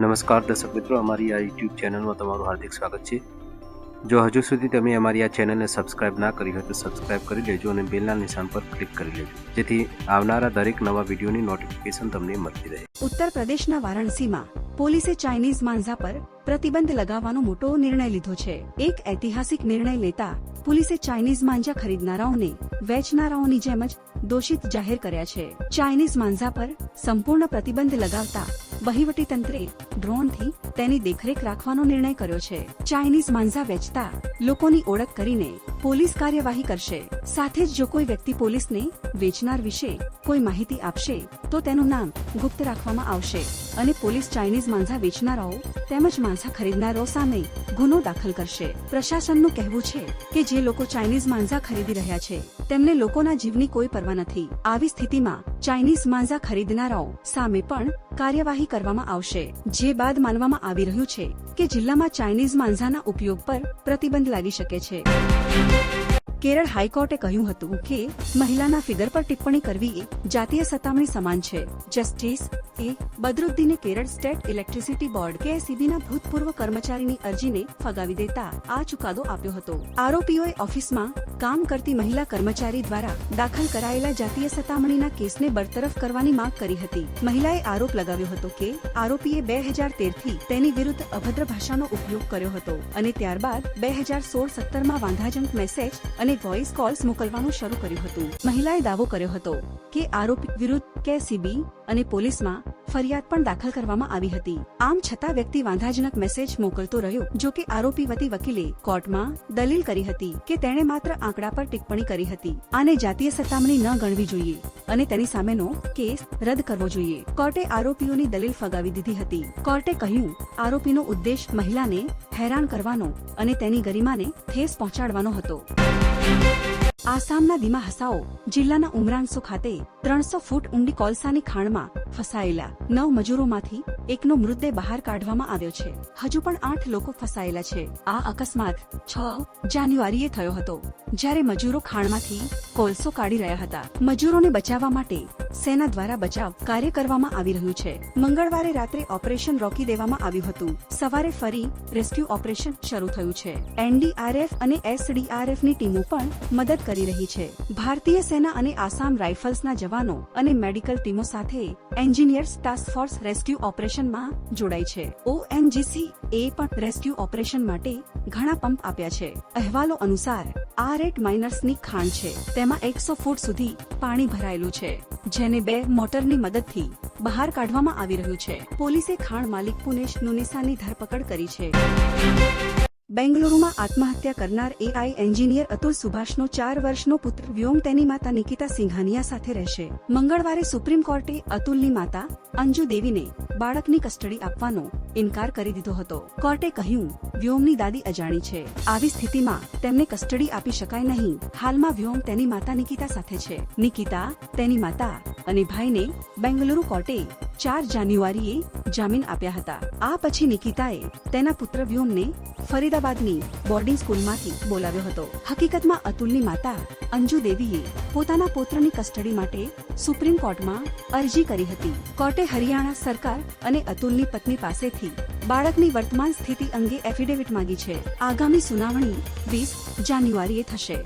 નમસ્કાર દર્શક મિત્રો, અમારી આ યુટ્યુબ ચેનલમાં તમારું હાર્દિક સ્વાગત છે. જો હજુ સુધી તમે અમારી આ ચેનલને સબસ્ક્રાઇબ ના કરી હોય તો સબસ્ક્રાઇબ કરી લેજો અને બેલના નિશાન પર ક્લિક કરી લેજો. જેથી આવનારા દરેક નવા વિડીયોની નોટિફિકેશન તમને મળતી રહે. ઉત્તર પ્રદેશના વારાણસીમાં પોલીસે ચાઇનીઝ માંઝા પર પ્રતિબંધ લગાવવાનો મોટો નિર્ણય લીધો છે. એક ઐતિહાસિક નિર્ણય લેતા પોલીસે ચાઇનીઝ માંજા ખરીદનારાઓને વેચનારાઓની જેમ જ દોષિત જાહેર કર્યા છે. ચાઇનીઝ માંઝા પર સંપૂર્ણ પ્રતિબંધ લગાવતા વહીવટી તંત્રે ડ્રોનથી તેની દેખરેખ રાખવાનો નિર્ણય કર્યો છે. ચાઇનીઝ માંઝા વેચતા લોકોની ઓળખ કરીને પોલીસ કાર્યવાહી કરશે. સાથે જ જો કોઈ વ્યક્તિ પોલીસને વેચનાર વિશે કોઈ માહિતી આપશે, તો તેનું નામ ગુપ્ત રાખવામાં આવશે અને પોલીસ ચાઇનીઝ માંઝા વેચનારાઓ તેમજ માંઝા ખરીદનારાઓ સામે ગુનો દાખલ કરશે. પ્રશાસનનું કહેવું છે કે જે લોકો ચાઇનીઝ માંઝા ખરીદી રહ્યા છે, તેમને લોકોના જીવની કોઈ પરવા નથી. આવી સ્થિતિમાં ચાઇનીઝ માંઝા ખરીદનારાઓ સામે પણ કાર્યવાહી કરવામાં આવશે. જે બાદ માનવામાં આવી રહ્યું છે કે જિલ્લામાં ચાઇનીઝ માંઝાના ઉપયોગ પર પ્રતિબંધ લાગી શકે છે. કેરળ હાઈકોર્ટે કહ્યું હતું કે મહિલાના ફિગર પર ટિપ્પણી કરવી એ જાતીય સતામણી સમાન છે. Justice A બદરુદ્દીને Kerala state electricity board K સીબીના ભૂતપૂર્વ કર્મચારીની અરજીને ફગાવી દેતા આ ચુકાદો આપ્યો હતો. આરોપીઓએ ઓફિસમાં કામ કરતી મહિલા કર્મચારી દ્વારા દાખલ કરાયેલા જાતીય સતામણીના કેસને બરતરફ કરવાની માંગ કરી હતી. મહિલાએ આરોપ લગાવ્યો હતો કે, આરોપીએ બે હજાર તેરથી તેની વિરુદ્ધ અભદ્ર ભાષાનો ઉપયોગ કર્યો હતો અને ત્યારબાદ બે હજાર સોળ સત્તરમાં વાંધાજનક મેસેજ અને વોઇસ કોલ્સ મોકલવાનું શરૂ કર્યું હતું. મહિલાએ દાવો કર્યો હતો કે, આરોપી વિરુદ્ધ કેસીબી અને પોલીસમાં ફરિયાદ પણ દાખલ કરવામાં આવી હતી. આમ છતાં વ્યક્તિ વાંધાજનક મેસેજ મોકલતો રહ્યો, જો કે આરોપી વતી વકીલે કોર્ટમાં દલીલ કરી હતી કે તેણે માત્ર આંકડા પર ટિપ્પણી કરી હતી. આને જાતીય સતામણી ન ગણવી જોઈએ અને તેની સામેનો કેસ રદ કરવો જોઈએ. કોર્ટે આરોપીઓની દલીલ ફગાવી દીધી હતી. કોર્ટે કહ્યું, આરોપીનો ઉદ્દેશ મહિલાને હેરાન કરવાનો અને તેની ગરિમાને ઠેસ પહોંચાડવાનો હતો. આસામના દિમા હસાઓ જિલ્લાના ઉમરાંસો ખાતે ત્રણસો ફૂટ ઊંડી કોલસાની ખાણમાં ફસાયેલા નવ મજૂરોમાંથી એકનો મૃતદેહ બહાર કાઢવામાં આવ્યો છે. હજુ પણ આઠ લોકો ફસાયેલા છે. આ અકસ્માત છ જાન્યુઆરીએ થયો હતો, જ્યારે મજૂરો ખાણમાંથી કોલસો કાઢી રહ્યા હતા. મજૂરોને બચાવવા માટે સેના દ્વારા બચાવ કાર્ય કરવામાં આવી રહ્યું છે. મંગળવારે રાત્રે ઓપરેશન રોકી દેવામાં આવ્યું હતું. સવારે ફરી રેસ્ક્યુ ઓપરેશન શરૂ થયું છે. એનડીઆરએફ અને એસડીઆરએફની ટીમો પણ મદદ કરી રહી છે. ભારતીય સેના અને આસામ રાઇફલ્સના જવાનો અને મેડિકલ ટીમો સાથે એન્જિનિયર્સ ટાસ્ક ફોર્સ રેસ્ક્યુ ઓપરેશનમાં જોડાય છે. ઓએનજીસી એ પણ રેસ્ક્યુ ઓપરેશન માટે ઘણા પંપ આપ્યા છે. અહેવાલો અનુસાર, આ રેટ માઇનર્સની ખાણ છે. તેમાં એકસો ફૂટ સુધી પાણી ભરાયેલું છે, જેને બે મોટરની મદદથી બહાર કાઢવામાં આવી રહ્યું છે. પોલીસે ખાણ માલિક પુનેશ નુનિસાની ધરપકડ કરી છે. બેંગલુરુમાં આત્મહત્યા કરનાર એઆઈ એન્જિનિયર અતુલ સુભાષનો ચાર વર્ષનો પુત્ર વ્યોમ તેની માતા નિકિતા સિંઘાનિયા સાથે રહેશે. મંગળવારે સુપ્રીમ કોર્ટે અતુલની માતા, અંજુ દેવીને બાળકની કસ્ટડી આપવાનો ઇનકાર કરી દીધો હતો. કોર્ટે કહ્યું, વ્યોમની દાદી અજાણી છે. આવી સ્થિતિમાં તેમને કસ્ટડી આપી શકાય નહીં. હાલમાં વ્યોમ તેની માતા નિકિતા સાથે છે. નિકિતા, તેની માતા અને ભાઈને બેંગલુરુ કોર્ટે ચાર જાન્યુઆરીએ જામીન આપ્યા હતા. આ પછી નિકિતાએ તેના પુત્ર વ્યોમને ફરીદાબાદની બોર્ડિંગ સ્કૂલમાંથી બોલાવ્યો હતો. હકીકતમાં અતુલની માતા અંજુ દેવીએ પોતાના પુત્રની કસ્ટડી માટે સુપ્રીમ કોર્ટમાં અરજી કરી હતી. કોર્ટે હરિયાણા સરકાર અને અતુલની પત્ની પાસેથી બાળકની વર્તમાન સ્થિતિ અંગે એફિડેવિટ માંગી છે. આગામી સુનાવણી વીસ જાન્યુઆરીએ થશે.